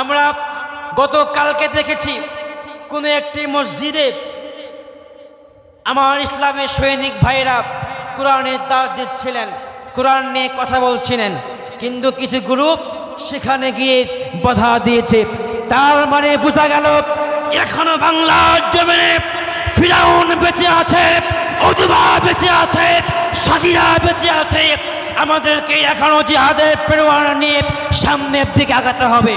আমরা গতকালকে দেখেছি কোনো একটি মসজিদে আমার ইসলামের সৈনিক ভাইরা কোরআনের দাস দিচ্ছিলেন, কোরআন নিয়ে কথা বলছিলেন, কিন্তু কিছু গ্রুপ সেখানে গিয়ে বাধা দিয়েছে। তার মানে বোঝা গেল, এখনও বাংলার জমিনে ফিরাউন বেঁচে আছে অদুবা বেঁচে আছে সাদিরা বেঁচে আছে। আমাদেরকে এখনও জিহাদের প্রেরণা নিয়ে সামনের দিকে আগাতে হবে।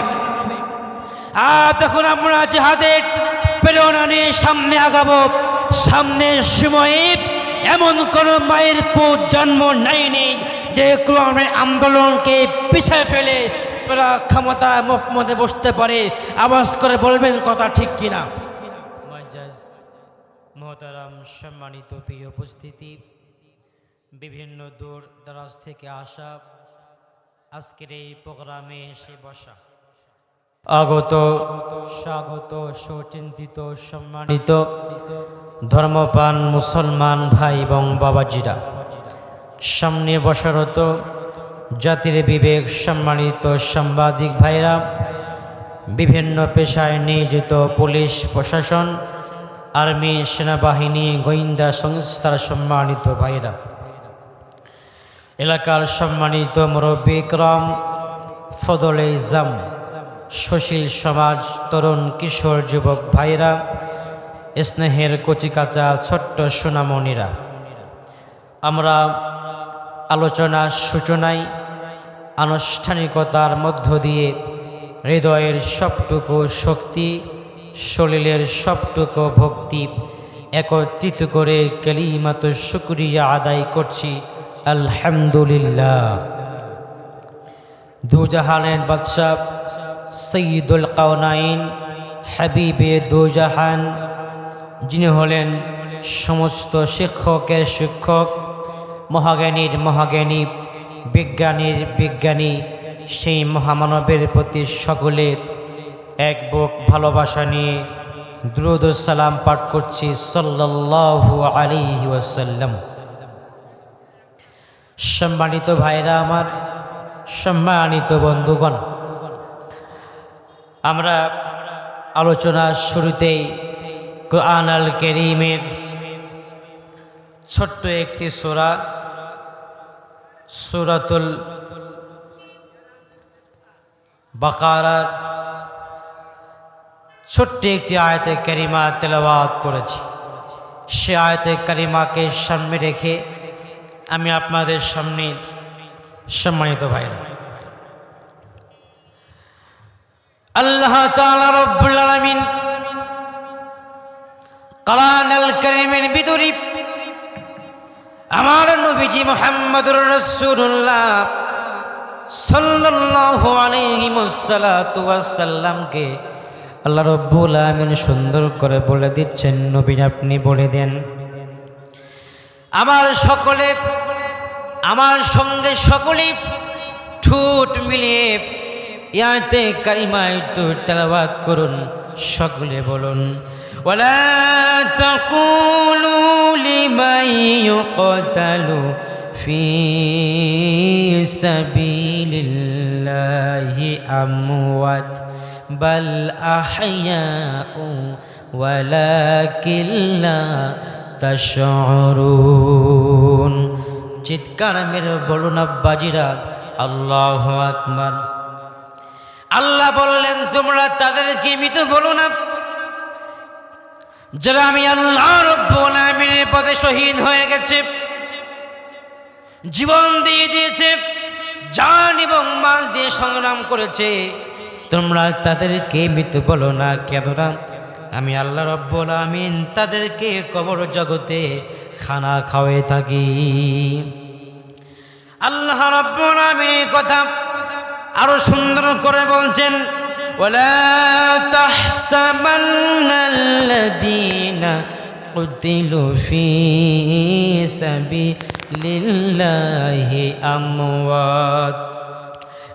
আর তখন আমরা জিহাদের প্রেরণা নিয়ে সামনে আগাবো। সামনের সময়ে এমন কোন মায়ের পুত জন্ম নেয়নি যে কোরআনের আন্দোলনকে পিছিয়ে ফেলে তারা ক্ষমতা মধ্যে বসতে পারে। আওয়াজ করে বলবেন কথা ঠিক কিনা? মহতারাম, সম্মানিত প্রিয় উপস্থিতি, বিভিন্ন দূর দরাজ থেকে আসা আজকের এই প্রোগ্রামে এসে বসা। আগত, স্বাগত, সুচিন্তিত, সম্মানিত ধর্মপান মুসলমান ভাই এবং বাবাজিরা। সামনে বসরত জাতির বিবেক সম্মানিত সাংবাদিক ভাইরা, বিভিন্ন পেশায় নিয়োজিত পুলিশ প্রশাসন, আর্মি সেনাবাহিনী, গোয়েন্দা সংস্থার সম্মানিত ভাইরা। এলাকার সম্মানিত মুরব্বিকরম ফদল ইজাম সুশীল সমাজ, তরুণ কিশোর যুবক ভাইরা স্নেহের কচিকাচা ছোট্ট সোনামণিরা। আমরা আলোচনার সূচনায় আনুষ্ঠানিকতার মধ্য দিয়ে হৃদয়ের সবটুকু শক্তি, শরীরের সবটুকু ভক্তি একত্রিত করে কালিমাত শুক্রিয়া আদায় করছি। আলহামদুলিল্লাহ। দুজাহানের বাদশাহ সঈদুল কাউনাইন হাবিবে দুজাহান। যিনি হলেন সমস্ত শিক্ষকের শিক্ষক, মহাজ্ঞানীর মহাজ্ঞানী, বিজ্ঞানীর বিজ্ঞানী, সেই মহামানবের প্রতি সকলের এক বুক ভালোবাসা নিয়ে দ্রুদ সালাম পাঠ করছি সাল্লাল্লাহু আলাইহি ওয়াসাল্লাম। সম্মানিত ভাইরা আমার, সম্মানিত বন্ধুগণ আমরা আলোচনার শুরুতেই কোরআন আল কেরিমের ছোট্ট একটি সোরা, সুরাতুল বাকারার ছোট্ট একটি আয়তে কারিমা তেলাওয়াত করেছি। সে আয়তে কারিমাকে সামনে রেখে আমি আপনাদের সামনে সম্মানিত ভাইরা আল্লাহ তাআলা রব্বুল আলামিন কোরআন আল কারীমের ভিতরে আমার নবীজি মুহাম্মদুর রাসূলুল্লাহ সাল্লাল্লাহু আলাইহি ওয়াসাল্লামকে আল্লাহ রব্বুল আলামিন সুন্দর করে বলে দিচ্ছেন নবী আপনি বলে দেন। আমার সকলে, আমার সঙ্গে সকলে ঠোঁট মিলিয়ে ইয়াতে কারিমায় তো তেলাবাদ করুন সকলে বলুন ولا تقولوا لمن يقتل في سبيل الله أموات بل أحياء ولكن لا تشعرون চিৎকার মেরে বলুন আব্বাজিরা আল্লাহ আকবার আল্লাহ বললেন, তোমরা তাদেরকে মৃত বলো না। যারা আমি আল্লাহ রব্বুল আলামিনের পথে শহীদ হয়ে গেছে, জীবন দিয়ে দিয়েছে, জান এবং মাল দিয়ে সংগ্রাম করেছে, তোমরা তাদেরকে মৃত বলো না। কেননা আমি আল্লাহ রব্বুল আমিন তাদেরকে কবর জগতে খানা খাওয়াই থাকি। আল্লাহ রব্বুল আমিনের কথা আরো সুন্দর করে বলছেন ولا تحسبن الذين قتلوا في سبيل الله أموات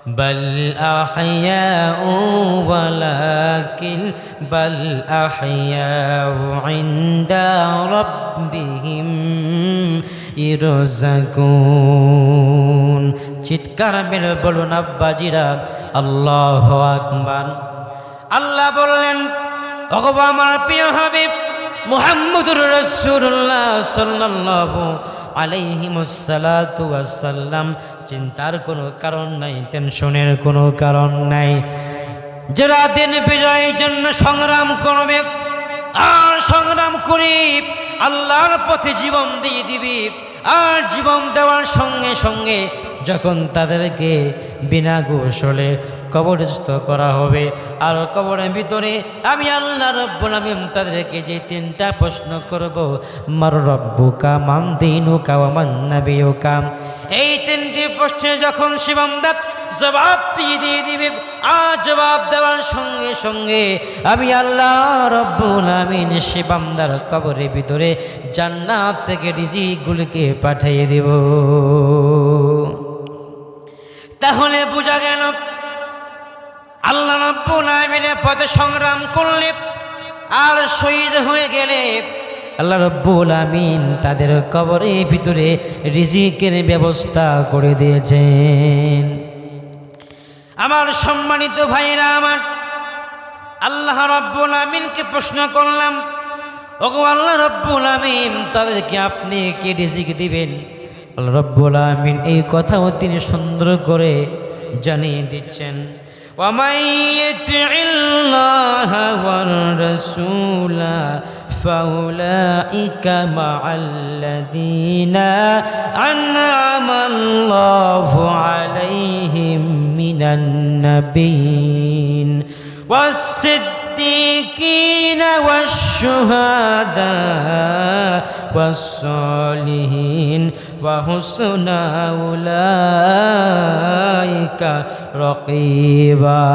بل أحياء ولكن ولكن بل أحياء عند ربهم ইরোজাগুন চিৎকার মেরে বলুন, আব্বাজিরা, আল্লাহ আকবার। আল্লাহ বললেন ভগবান আমার প্রিয় হাবিব, মুহাম্মদুর রসুল্লাহ সাল্লাল্লাহু আলাইহি ওয়াসাল্লাম চিন্তার কোনো কারণ নাই, টেনশনের কোনো কারণ নাই। যারা দিন বিজয়ের জন্য সংগ্রাম করবে, আ সংগ্রাম করি, আল্লাহর পথে জীবন দিয়ে দিবি। আর জীবন দেওয়ার সঙ্গে সঙ্গে যখন তাদেরকে বিনা গোসলে কবরস্থ করা হবে, আর কবরের ভিতরে আমি আল্লাহ রব্বুল আমিন তাদেরকে যে তিনটা প্রশ্ন করব, মার রব্বুকা মান দিনুকা মান নাবিয়ুকা। এই তিনটি প্রশ্নে যখন শিবমদাত জবাব দিয়ে দিয়ে দিবে। আর জবাব দেওয়ার সঙ্গে সঙ্গে আমি আল্লাহ রব্বুল আমিন শিবামদার কবরের ভিতরে জান্নাত থেকে রিজিকগুলিকে পাঠিয়ে দেব। তাহলে বোঝা গেল, আল্লাহ রব্বুল আমিনের পথে সংগ্রাম করলে আর শহীদ হয়ে গেলে আল্লাহ রব্বুল আমিন তাদের কবরের ভিতরে রিজিকের ব্যবস্থা করে দিয়েছেন। আমার সম্মানিত ভাইরা আমার আল্লাহ রব্বুল আমিনকে প্রশ্ন করলাম ওগো আল্লাহ রব্বুল আমিন তাদেরকে আপনি কে রিজিক দিবেন আল্লাহ রব্বুল আমিন এই কথাও তিনি সুন্দর করে জানিয়ে দিচ্ছেন ومن يطع الله والرسول فأولئك مع الذين أنعم الله عليهم من النبيين والصديقين والشهداء والصالحين وحسن أولئك رقيبا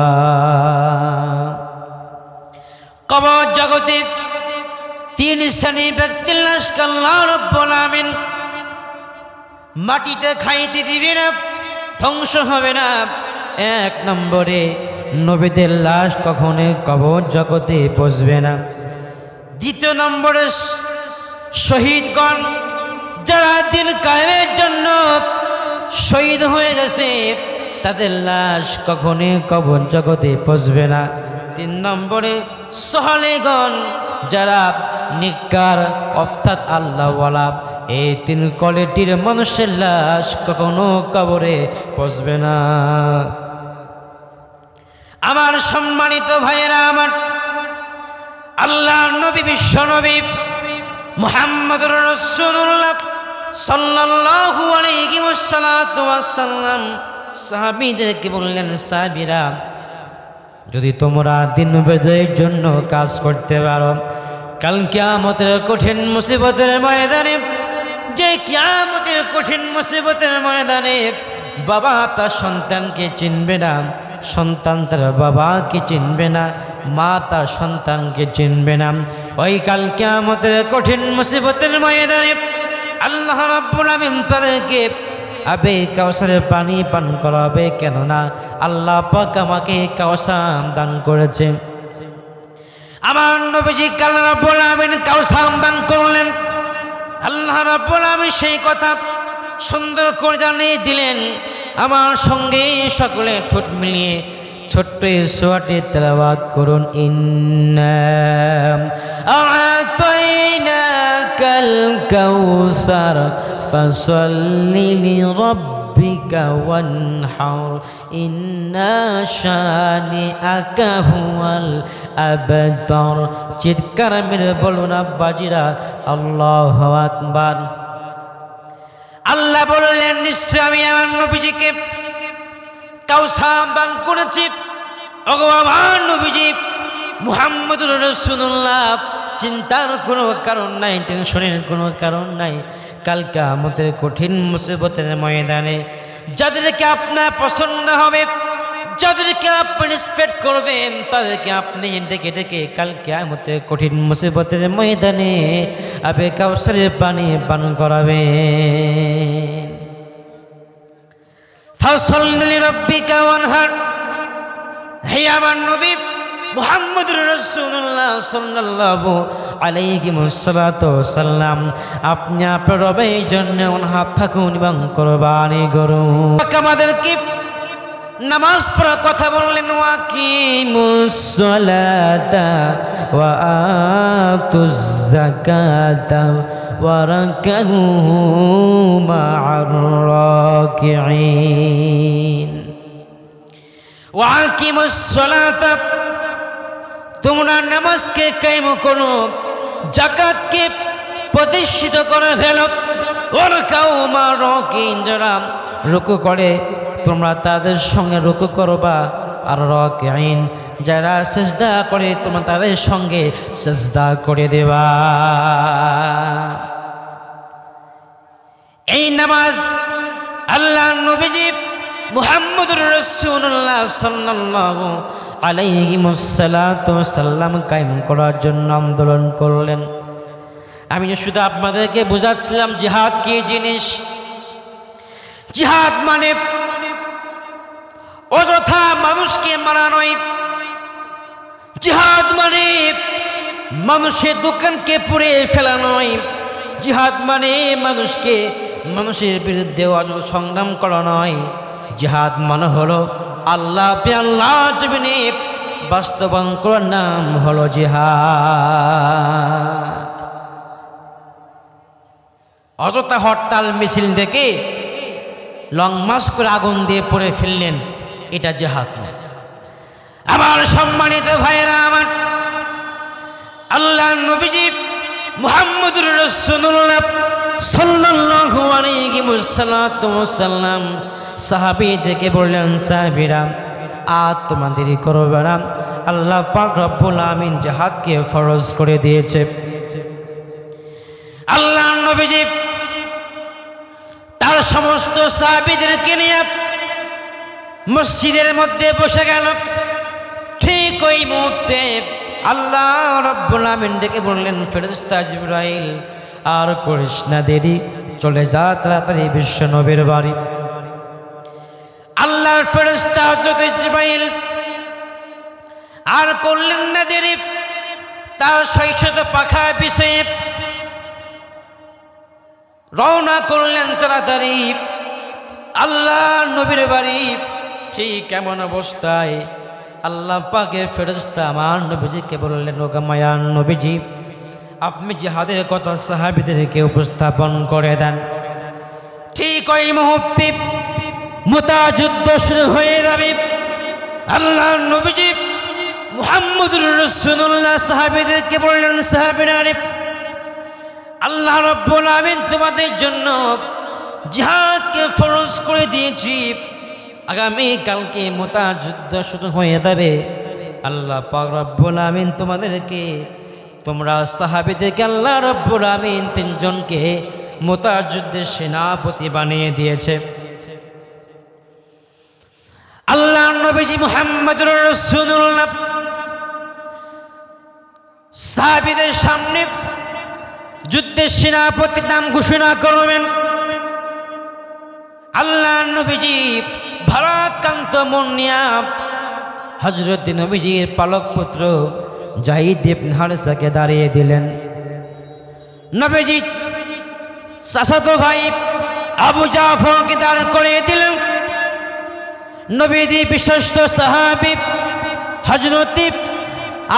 কবর জগতে তিন শ্রেণীর ব্যক্তির লাশকে আল্লাহ রব্বুল আমিন মাটিতে খাইতে দিবে না ধ্বংস হবে না এক নম্বরে, নবীদের লাশ কখনো কবর জগতে বসবে না। দ্বিতীয় নম্বরে, শহীদগণ যারা দিন কায়েমের জন্য শহীদ হয়ে গেছে, তাদের লাশ কখনই কবর জগতে পচবে না। তিন নম্বরে, সহলেগণ যারা নিকার, অর্থাৎ আল্লাহওয়ালা, এই তিন কোয়ালিটির মানুষের লাশ কখনো কবরে পচবে না। আমার সম্মানিত ভাইয়েরা, আমার আল্লাহ নবী, বিশ্ব নবী মোহাম্মদ রসুল্লাহ সাল্লাল্লাহু আলাইহি ওয়াসাল্লাম সাহাবীদেরকে বললেন, সাহাবীরা, যদি তোমরা দিন বিজয়ের জন্য কাজ করতে পারো, কাল কিয়ামতের কঠিন মুসিবতের ময়দানে, যে কিয়ামতের কঠিন মুসিবতের ময়দানে বাবা তার সন্তানকে চিনবে না সন্তান তার বাবাকে চিনবে না, মা তার সন্তানকে চিনবে না। ওই কাল কিয়ামতের কঠিন মুসিবতের ময়দানে আল্লাহ রাব্বুল আমিন তাদেরকে আবে কাউসারের পানি পান করাবে, কেননা আল্লাহ পাক আমাকে কাউসাম দান করেছে। আমার নবীজি কাল রাব্বুল আমিন কাউসাম দান করলেন। আল্লাহ রাব্বুল আমিন সেই কথা সুন্দর করে জানিয়ে দিলেন। আমার সঙ্গে সকলে ঠোঁট মিলিয়ে ছোট্ট সোয়াটে তেলাবাদ করুন। ইন্নাম আতাইনাকাল কাউসার, ফাসাল্লি লিরাব্বিকা ওয়ানহার। ইন্না শানিআকা হুয়াল আবতার। চিৎকার মেরে বলুন, আব্বাজিরা, আল্লাহু আকবার। আল্লাহ বললেন নিশ্চয় আমি আমার নবীজিকে কাউসাম দান করেছি। ভগবান নবীজি মুহাম্মদুর রসুল্লাহ চিন্তার কোনো কারণ নাই, টেনশনের কোনো কারণ নাই। কালকে আমাদের কঠিন মুসিবতের ময়দানে যাদেরকে আপনার পছন্দ হবে, যাদেরকে আপনি রেসপেক্ট করবেন, তাদেরকে আপনি ডেকে ডেকে কালকে আমাদের কঠিন মুসিবতের ময়দানে আবে কাউসারের পানি পান করাবেন। হে আমার নবী মুহাম্মদুর রাসূলুল্লাহ সাল্লাল্লাহু আলাইহি সাল্লাম আপনি আপনার রবের জন্য হাত থাকুন এবং কোরবানি করুন। আমাদেরকে নামাজ পড়ার কথা বললেন? ওয়াকিমুসসালাতা ওয়া আতুজ যাকাতা ওয়া রাকাউ মা'আর রাকিঈন। ওয়াকিমুসসালাতা তোমরা নামাজকে কায়েম করো জাকাতকে প্রতিষ্ঠিত করে ফেলো। ওর কাউ মা রকিন যারা রুকু করে, তোমরা তাদের সঙ্গে রুকু করবা। আর রক আইন যারা সেজদা করে তোমরা তাদের সঙ্গে সেজদা করে দেবা। এই নামাজ আল্লাহ নবীজি মুহাম্মদুর রসুল্লাহ সাল্লাল্লাহু আলাইহি সাল্লাম কায়েম করার জন্য আন্দোলন করলেন। আমি শুধু আপনাদেরকে বোঝাচ্ছিলাম জিহাদ কি জিনিস। জিহাদ মানে অযথা মানুষকে মারা নয়। জিহাদ মানে মানুষের দোকানকে পুড়ে ফেলা নয়। জিহাদ মানে মানুষকে মানুষের বিরুদ্ধে অযথা সংগ্রাম করা নয়। জিহাদ মানে হলো আল্লাহ পে বাস্তবায়ন করার নাম হলো জিহাদ। অযথা হরতাল মিছিল ডেকে লং মাস করে আগুন দিয়ে পড়ে ফেললেন। এটা জেহাদ না আমার সম্মানিত ভাইয়েরা আমার আল্লাহ নবীজি মুহাম্মদুর রাসূলুল্লাহ সাল্লাল্লাহু আলাইহি ওয়াসাল্লাম সাহাবী থেকে বললেন, সাহাবীরা আর তোমাদের করবে না আল্লাহ পাক রব্বুল আমিন জাহাদকে ফরজ করে দিয়েছে। আল্লাহ নবীজি তার সমস্ত সাহাবীদেরকে নিয়ে মসজিদের মধ্যে বসে গেল। ঠিক ওই মুহূর্তে আল্লাহ রব্বুল ডেকে বললেন, ফেরেশতা জিব্রাইল, আর না দেরি, চলে যা তাড়াতাড়ি বিশ্ব নবীর বাড়ি। আল্লাহর ফেরেশতা হযরত জিব্রাইল আর করলেন না দেরি, তার শৈশত পাখা বিষয়ে রওনা করলেন তাড়াতাড়ি। আল্লাহ নবীর বাড়ি ঠিক কেমন অবস্থায় আল্লাহ পাকে ফেরস্তা আমার নবীজিকে বললেন ওগা মায়ান নবীজি, আপনি জিহাদের কথা সাহাবিদেরকে উপস্থাপন করে দেন। ঠিক ওই মুহূর্তে মোতা যুদ্ধ শুরু হয়ে যাবে। আল্লাহ নবীজি মুহাম্মদুর রসুল্লাহ সাহাবিদেরকে বললেন, সাহাবিরা আল্লাহ রব্বুল আমিন তোমাদের জন্য জিহাদকে ফরজ করে দিয়েছি। আগামী কালকে মোতা যুদ্ধ শুরু হয়ে যাবে। আল্লাহ পাক রব্বুল আমিন তোমাদেরকে, তোমরা সাহাবিদেরকে আল্লাহ রব্বুল আমিন তিনজনকে মোতা যুদ্ধের সেনাপতি বানিয়ে দিয়েছে। আল্লাহ নবীজি মুহাম্মদুর রাসূলুল্লাহ সাহাবিদের সামনে যুদ্ধের সেনাপতির নাম ঘোষণা করবেন। আল্লাহ নবীজি ভারাক্রান্ত মন নিয়া হজরত নবীজির পালক পুত্র জাহিদ ইবনে হারেসাকে দাঁড়িয়ে দিলেন। নবীজি চাচাতো ভাই আবু জাফরকে দাঁড় করে দিলেন। নবীজি বিশ্বস্ত সাহাবি হজরত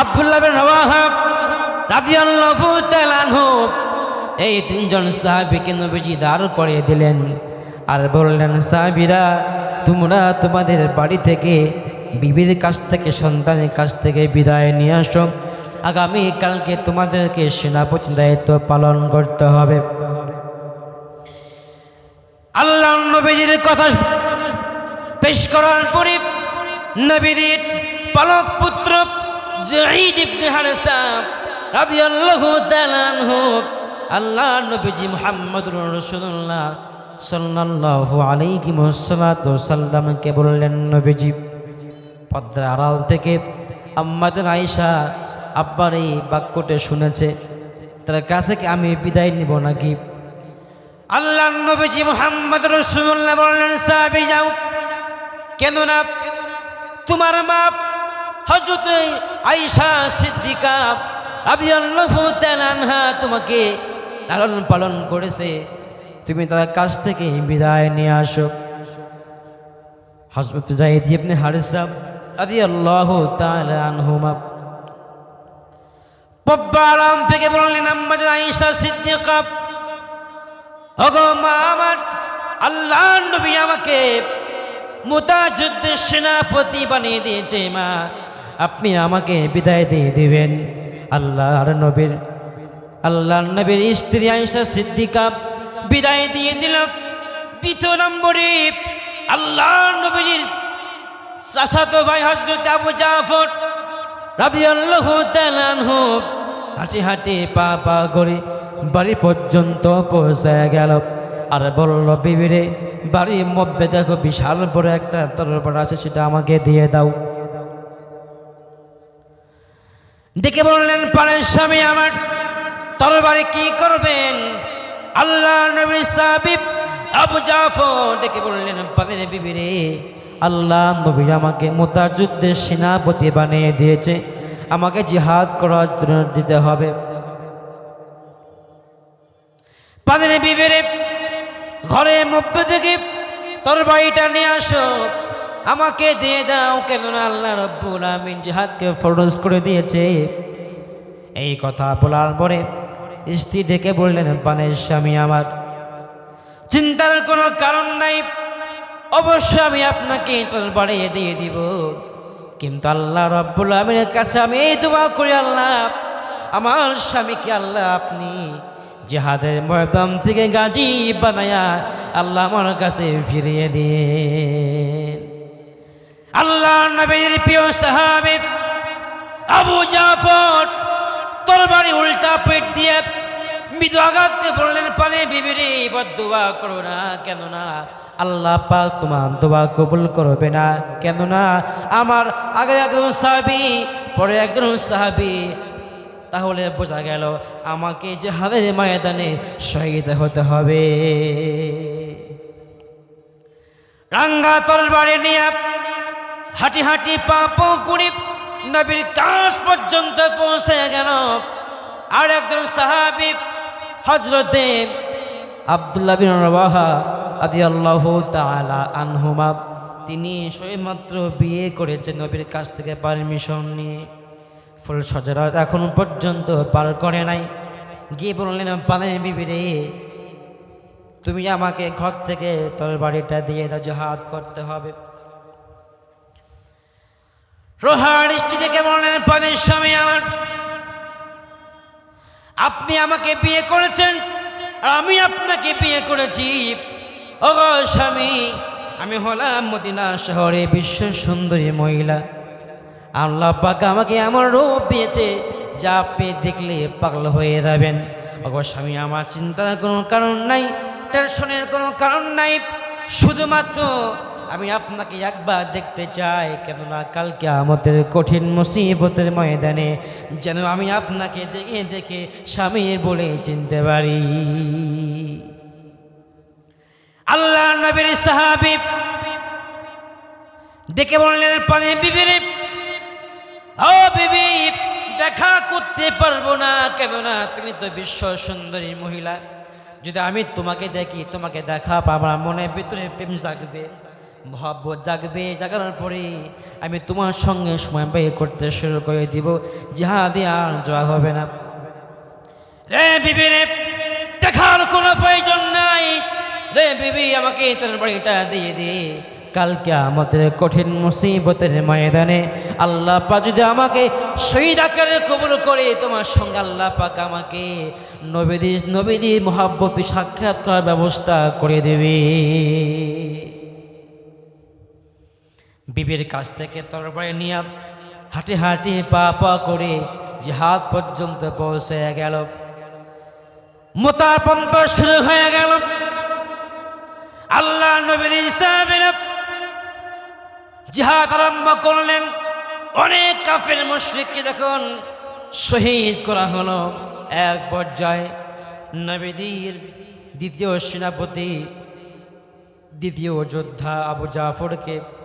আব্দুল্লাহ বিন এই তিনজন সাহাবীকে নবীজি দাঁড় করে দিলেন। আর বললেন, সাহাবীরা, তোমরা তোমাদের বাড়ি থেকে বিবির কাছ থেকে, সন্তানের কাছ থেকে বিদায় নিয়ে আসো। আগামী কালকে তোমাদেরকে সেনাপতি দায়িত্ব পালন করতে হবে। আল্লাহ নবীজির কথা পেশ করার পরে নবীদের পালক পুত্র আল্লাহ নবীজি মুহাম্মদুর রাসূলুল্লাহ সাল্লাল্লাহু আলাইহি ওয়াসাল্লামকে বললেন, নবীজি, পদ্মার আড়াল থেকে আম্মাদের আয়েশা আব্বার এই বাক্যটা শুনেছে, তার কাছে কি আমি বিদায় নিব নাকি? আল্লাহ নবীজি মুহাম্মদ রসুল্লাহ বললেন, সাহাবি, যাও। কেননা তোমার মা হজরত আইসা সিদ্দিকা তাআলা আনহা তোমাকে লালন পালন করেছে। তুমি তার কাছ থেকে বিদায় নিয়ে আসো। হজরত জাহিদ ইবনে হারিসা রাদিয়াল্লাহু তাআলা আনহুমা পব্বারাম থেকে বললেন মা আমার আল্লাহ সেনাপতি বানিয়ে দিয়েছে মা। আপনি আমাকে বিদায় দিয়ে দিবেন। আল্লাহর নবীর আল্লাহর নবীর স্ত্রী আয়েশা সিদ্দিকা বিদায় দিয়ে দিলাম। দ্বিতীয় নম্বরে আল্লাহর নবীর চাচাতো ভাই হজরত আবু জাফর তাআলা আনহু হাঁটি হাঁটি পা পা করে বাড়ি পর্যন্ত পৌঁছায় গেল। আর বলল, বিবিরে, বাড়ির মধ্যে দেখো বিশাল বড় একটা তরবার আছে, সেটা আমাকে দিয়ে দাও। ডেকে বললেন পারেন স্বামী আমার তরবারি কি করবেন? আল্লাহ নবী সাবিব আবু জাফর ডেকে বললেন পাদের বিবিরে আল্লাহ নবী আমাকে মোতার যুদ্ধের সেনাপতি বানিয়ে দিয়েছে। আমাকে জিহাদ করার জন্য দিতে হবে। পাদের বিবিরে ঘরে মধ্যে থেকে তোর বাড়িটা নিয়ে আসো। আমাকে দিয়ে দাও, কেননা আল্লাহ রব্বুল আমিন জিহাদকে ফরজ করে দিয়েছে। এই কথা বলার পরে স্ত্রী ডেকে বললেন পানের স্বামী আমার। চিন্তার কোনো কারণ নাই। অবশ্য আমি আপনাকে তোর বাড়িয়ে দিয়ে দিব। কিন্তু আল্লাহ রব্বুল আমিনের কাছে আমি এই দোয়া করি, আল্লাহ, আমার স্বামীকে আল্লাহ আপনি জেহাদের ময়দান থেকে গাজী বানায়া আল্লাহ আমার কাছে ফিরিয়ে দিয়ে আল্লাহ নবীর প্রিয় সাহাবী আবু জাফর তরবারি উল্টা পেট দিয়ে মৃদু আঘাতকে বললেন পানে বিবিরে বদুয়া করো না, কেননা আল্লাহ পাক তোমার দোয়া কবুল করবে না, কেননা আমার আগে একজন সাহাবি, পরে একজন সাহাবি। তাহলে বোঝা গেল আমাকে যে হাতের ময়দানে শহীদ হতে হবে। রাঙ্গা তরবারি নিয়ে হাঁটি হাঁটি পাপ করে নবীর কাজ পর্যন্ত পৌঁছে গেল। আর একজন সাহাবি হজরতে আবদুল্লাহ বিন রবাহা আদি আল্লাহ তালা আনহুমা, তিনি সবেমাত্র বিয়ে করেছেন নবীর কাছ থেকে পারমিশন নিয়ে। ফুল সজরাত এখন পর্যন্ত পার করে নাই। গিয়ে বললেন পানের বিবিরে, তুমি আমাকে ঘর থেকে তোর বাড়িটা দিয়ে দাও করতে হবে। রোহার স্ত্রী থেকে বললেন পানের স্বামী আমার আপনি আমাকে বিয়ে করেছেন, আর আমি আপনাকে বিয়ে করেছি। ও স্বামী, আমি হলাম মদিনা শহরে বিশ্ব সুন্দরী মহিলা। আল্লাহ পাক আমাকে আমার রূপ দিয়েছে যা আপনি দেখলে পাগল হয়ে যাবেন। অগো স্বামী, আমার চিন্তার কোনো কারণ নাই, টেনশনের কোনো কারণ নাই। শুধুমাত্র আমি আপনাকে একবার দেখতে চাই, কেননা কালকে আমাদের কঠিন মুসিবতের ময়দানে যেন আমি আপনাকে দেখে দেখে স্বামীর বলে চিনতে পারি। আল্লাহ নবীর সাহাবি দেখে বললেন, পানি বিবিরে, ও বিবি, দেখা করতে পারব না, কেননা তুমি তো বিশ্ব সুন্দরী মহিলা। যদি আমি তোমাকে দেখি, তোমাকে দেখা পাবার মনের ভিতরে প্রেম জাগবে। মহাব্বত জাগবে জাগানোর পরে আমি তোমার সঙ্গে সময় ব্যয় করতে শুরু করে দিব। যাহাদি আর যাওয়া হবে না। রে রে, দেখার কোনো প্রয়োজন নাই। রে বিবি, আমাকে তোর বাড়িটা দিয়ে দিয়ে কালকে আমাদের কঠিন মুসিবতের ময়দানে আল্লাহ পা যদি আমাকে শহীদ আকারে কবুল করে, তোমার সঙ্গে আল্লাহ পাক আমাকে নবীদি নবীদি মহাব্বতী সাক্ষাৎ করার ব্যবস্থা করে দেবে। বিবির কাছ থেকে তরবারি নিয়ে হাঁটি হাঁটি পা পা করে জিহাদ পর্যন্ত পৌঁছে গেল। মোতাপন্ত শুরু হয়ে গেল। আল্লাহ জিহাদ আরম্ভ করলেন। অনেক কাফের মুশরিককে দেখুন শহীদ করা হলো এক পর্যায়ে। নবীদের দ্বিতীয় সেনাপতি, দ্বিতীয় যোদ্ধা আবু জাফরকে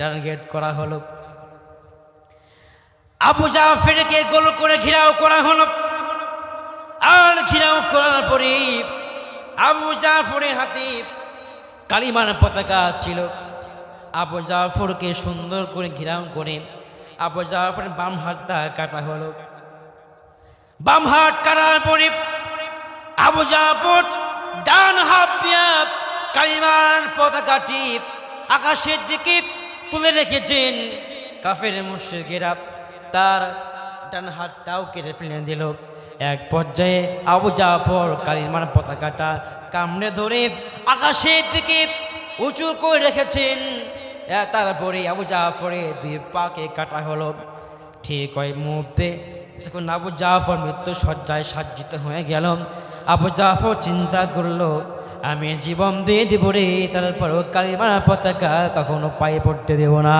টার্গেট করা হলো। আবু জাফেরকে গোল করে ঘিরাও করা হলো। আর ঘিরাও করার পরে আবু জাফরের হাতে কালিমার পতাকা ছিল। আবু জাফরকে সুন্দর করে ঘিরাও করে আবু জাফরের বাম হাতটা কাটা হলো। বাম হাত কাটার পরে আবু জাফর ডান হাত কালিমার পতাকাটি আকাশের দিকে তুলে রেখেছেন কাফের মুর্শিকেরা তার ডান হাতটাও কেটে ফেলে দিল। এক পর্যায়ে আবু জাফর কালিমার পতাকাটা কামড়ে ধরে আকাশের দিকে উঁচু করে রেখেছেন। তারপরে আবু জাফরে দুই পাকে কাটা হলো। ঠিক ওই মুহূর্তে যখন আবু জাফর মৃত্যু সজ্জায় সাজ্জিত হয়ে গেল, আবু জাফর চিন্তা করল আমি জীবন দিয়ে দিব রে, তারপরও কালিমার পতাকা কখনো পায়ে পড়তে দেব না।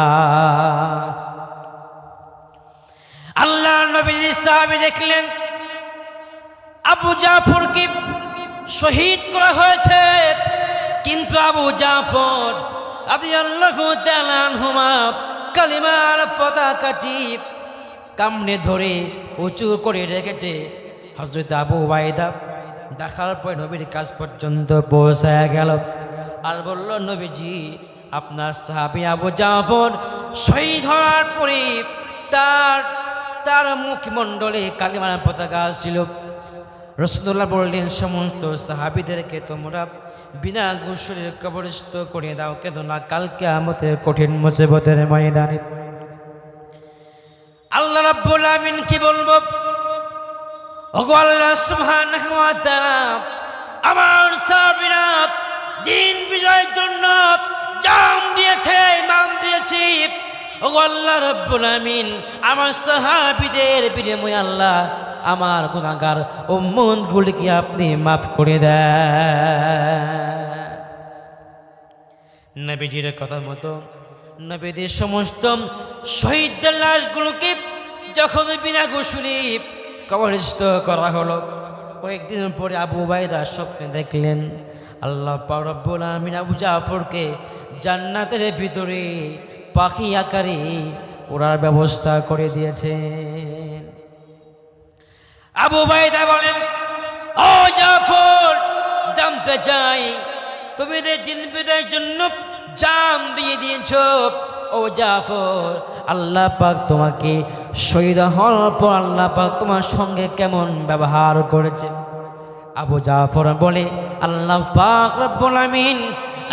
আল্লাহ নবী সাহাবি দেখলেন, আবু জাফরকে শহীদ করা হয়েছে। কিন্তু আবু জাফর আদি আল্লাহ হুমা কালিমার পতাকাটি কামড়ে ধরে উঁচু করে রেখেছে হজরত আবু ওয়াইদা দেখার পর নবীর কাজ পর্যন্ত পৌঁছায় গেল। আর বলল, নবীজি, আপনার সাহাবি আবু জাফর শহীদ হওয়ার পরে তার তার মুখমণ্ডলে কালিমার পতাকা ছিল রসদুল্লাহ বললেন, সমস্ত সাহাবিদেরকে তোমরা বিনা গোসলের কবরস্থ করে দাও কেন না কালকে আমাদের কঠিন মুসিবতের ময়দানে। আল্লাহ রাব্বুল আমিন কি বলব? আমার সাহাবীরা দিন বিজয়ের জন্য জাম দিয়েছে, ইমাম দিয়েছে। আল্লাহ রাব্বুল আমিন আমার সাহাবীদের বিনিময়ে আল্লাহ আমার গুনাহগার উম্মতগুলিকে আপনি মাফ করে দেন। নবীজির কথা মতো নবীদের সমস্ত শহীদদের লাশগুলোকে যখন বিনা গোসলে কবরস্থ করা হলো। কয়েকদিন পরে আবু বাইদা স্বপ্নে দেখলেন, আল্লাহ পারব্বুল আমিন আবু জাফরকে জান্নাতের ভিতরে পাখি আকারে ওরার ব্যবস্থা করে দিয়েছেন। আবু বাইদা বলেন, ও জাফর, জানতে চাই, তুমি বিদায়ের জন্য জাম দিয়ে দিয়েছ ও জাফর, আল্লাহ পাক তোমাকে শহীদ হওয়ার পর আল্লাহ পাক তোমার সঙ্গে কেমন ব্যবহার করেছে? আবু জাফর বলে, আল্লাহ পাক রব্বুল আমিন,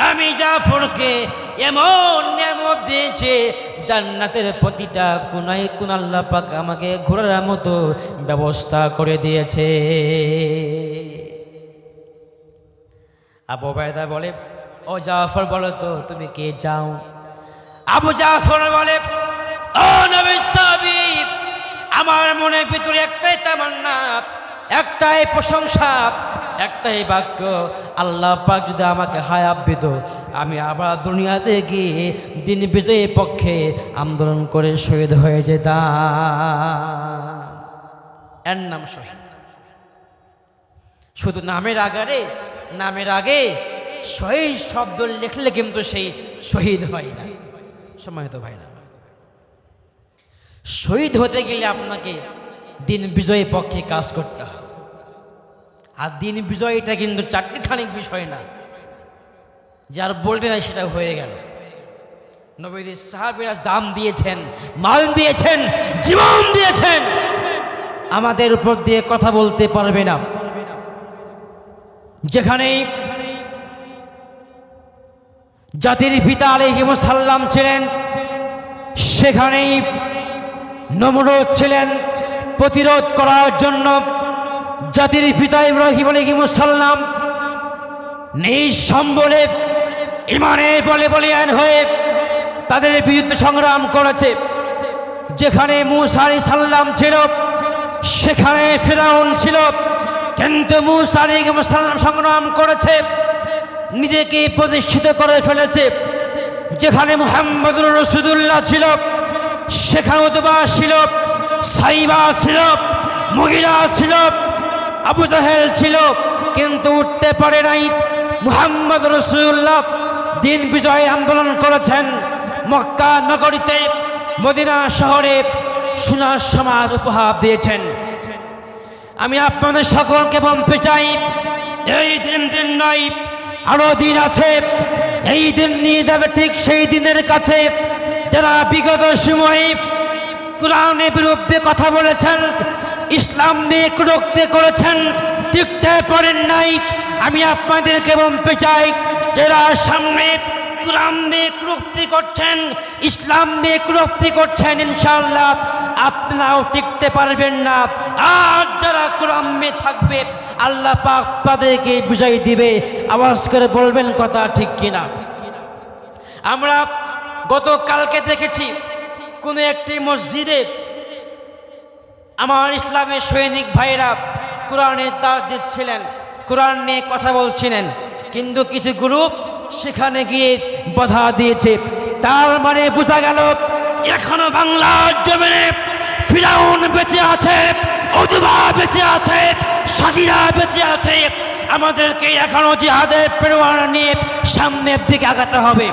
আমি জাফরকে এমন নিয়ামত দিয়েছে, জান্নাতের প্রতিটা কোনায় কোন আল্লাহ পাক আমাকে ঘোরার মতো ব্যবস্থা করে দিয়েছে। আবু বায়দা বলে, ও জাফর বলো তো, তুমি কে যাও? আবু জাফর বলে, ও নবী আমার মনের ভিতরে একটাই তামান্না, একটাই প্রশংসা, একটাই বাক্য, আল্লাহ পাক যদি আমাকে হায়াব দিত, আমি আবার দুনিয়াতে গিয়ে দিন বিজয়ীর পক্ষে আন্দোলন করে শহীদ হয়ে যেতাম। এর নাম শহীদ। শুধু নামের আগারে নামের আগে শহীদ শব্দ লিখলে কিন্তু সেই শহীদ হয় না। সময় তো ভাই না শহীদ হতে গেলে আপনাকে দিন বিজয়ী পক্ষে কাজ করতে হয়। আর দিন বিজয়ীটা কিন্তু চারটি খানিক বিষয় না। যার বলতে না সেটা হয়ে গেল। নবীদের সাহাবিরা জাম দিয়েছেন, মাল দিয়েছেন, জীবন দিয়েছেন। আমাদের উপর দিয়ে কথা বলতে পারবে না। যেখানেই জাতির পিতা আলহিম সাল্লাম ছিলেন, সেখানেই নমরুদ ছিলেন। প্রতিরোধ করার জন্য জাতির পিতা ইব্রাহিম আলহিম সাল্লাম নিজ সম্বলে ইমানে বলে বলিয়ান হয়ে তাদের বিরুদ্ধে সংগ্রাম করেছে। যেখানে মুসারি সাল্লাম ছিল, সেখানে ফেরাউন ছিল, কিন্তু মুসারি সাল্লাম সংগ্রাম করেছে। নিজেকে প্রতিষ্ঠিত করে ফেলেছে। যেখানে মোহাম্মদুর রসুদুল্লাহ ছিল, সেখানে উতবা ছিল, সাইবা ছিল মহিলা ছিল, আবু জাহেল ছিল, কিন্তু উঠতে পারে নাই। মুহাম্মদ রসুল্লাহ দিন বিজয় আন্দোলন করেছেন মক্কা নগরীতে, মদিনা শহরে সোনার সমাজ উপহার দিয়েছেন। আমি আপনাদের সকলকে বলতে চাই, এই দিন দিন নয় আরও দিন আছে। এই দিন নিয়ে যাবে ঠিক সেই দিনের কাছে। যারা বিগত সময়ে কোরআনের বিরুদ্ধে কথা বলেছেন, ইসলাম নিয়ে কুরক্তি করেছেন টিকতে পারেন নাই। আমি আপনাদেরকে বলতে চাই, যারা সামনে কোরআন নিয়ে কুরক্তি করছেন, ইসলাম নিয়ে কুরক্তি করছেন, ইনশাআল্লাহ আপনারাও টিকতে পারবেন না। আর যারা নিয়ে থাকবে, আল্লাহ পাক তাদেরকে বুঝাই দিবে, আওয়াজ করে বলবেন কথা ঠিক কিনা। আমরা গতকালকে দেখেছি, কোনো একটি মসজিদে আমার ইসলামের সৈনিক ভাইরা কোরআনের দাস দিচ্ছিলেন কোরআন নিয়ে কথা বলছিলেন। কিন্তু কিছু গ্রুপ সেখানে গিয়ে বাধা দিয়েছে। তার মানে বোঝা গেল, এখনও বাংলার জমিনে ফিরাউন বেঁচে আছে অদুবা বেঁচে আছে সাকিরা বেঁচে আছে। আমাদেরকে এখনও জিহাদের প্রেরণা নিয়ে সামনের দিকে আগাতে হবে।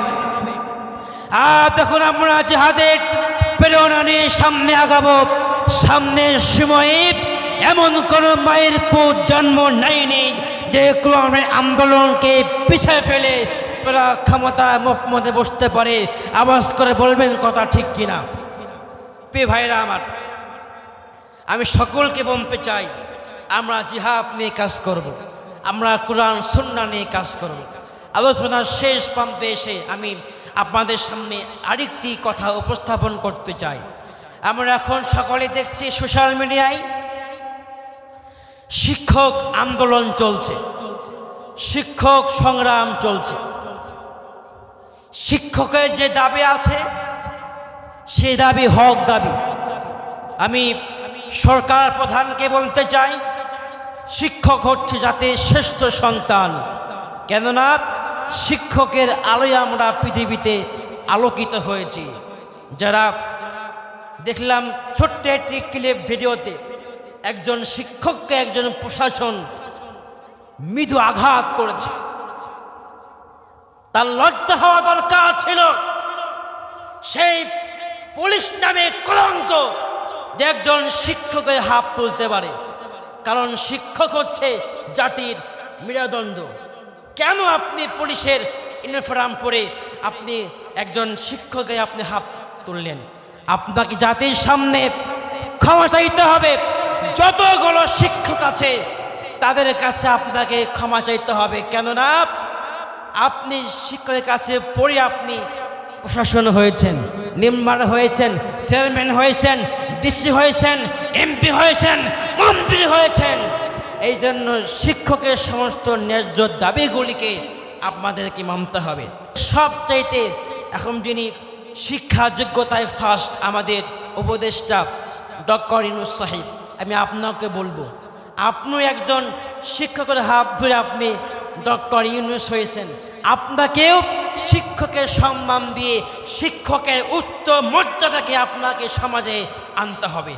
আর দেখুন আমরা জিহাদের প্রেরণা নিয়ে সামনে আগাবো। সামনের সময়ে এমন কোন মায়ের পুত জন্ম নেয়নি যে কোরআনের আন্দোলনকে পিছিয়ে ফেলে ক্ষমতা মধ্যে বসতে পারে। আওয়াজ করে বলবেন কথা ঠিক কিনা? পে ভাইরা আমার, আমি সকলকে বলতে চাই, আমরা জিহাব নিয়ে কাজ করব। আমরা কোরআন সন্না নিয়ে কাজ করব। আলোচনার শেষ প্রান্তে এসে আমি আপনাদের সামনে আরেকটি কথা উপস্থাপন করতে চাই আমরা এখন সকলে দেখছি সোশ্যাল মিডিয়ায় শিক্ষক আন্দোলন চলছে, শিক্ষক সংগ্রাম চলছে শিক্ষকের যে দাবি আছে সে দাবি, হক দাবি। আমি সরকার প্রধানকে বলতে চাই, শিক্ষক হচ্ছে যাতে শ্রেষ্ঠ সন্তান। কেননা শিক্ষকের আলোয় আমরা পৃথিবীতে আলোকিত হয়েছি। যারা দেখলাম ছোট্ট একটি ক্লিপ ভিডিওতে একজন শিক্ষককে একজন প্রশাসন মৃদু আঘাত করেছে। তার লজ্জা হওয়া দরকার ছিল। সেই পুলিশ নামে কলঙ্ক যে একজন শিক্ষকের হাত তুলতে পারে, কারণ শিক্ষক হচ্ছে জাতির মেরুদণ্ড। কেন আপনি পুলিশের ইউনিফর্ম পরে আপনি একজন শিক্ষকে আপনি হাত তুললেন? আপনাকে জাতির সামনে ক্ষমা চাইতে হবে। যতগুলো শিক্ষক আছে, তাদের কাছে আপনাকে ক্ষমা চাইতে হবে। কেননা, আপনি শিক্ষকের কাছে পড়ে আপনি প্রশাসন হয়েছেন নির্মাণ হয়েছেন, চেয়ারম্যান হয়েছেন, ডিসি হয়েছেন, এমপি হয়েছেন, মন্ত্রী হয়েছেন। এই জন্য শিক্ষকের সমস্ত ন্যায্য দাবিগুলিকে আপনাদেরকে মানতে হবে। সবচাইতে এখন যিনি শিক্ষা যোগ্যতায় ফার্স্ট আমাদের উপদেষ্টা ডক্টর ইনুস সাহিব, আমি আপনাকে বলব, আপনিও একজন শিক্ষকের হাত ধরে আপনি ডক্টর ইউনুস হয়েছেন। আপনাকেও শিক্ষকের সম্মান দিয়ে শিক্ষকের উচ্চ মর্যাদাকে আপনাকে সমাজে আনতে হবে।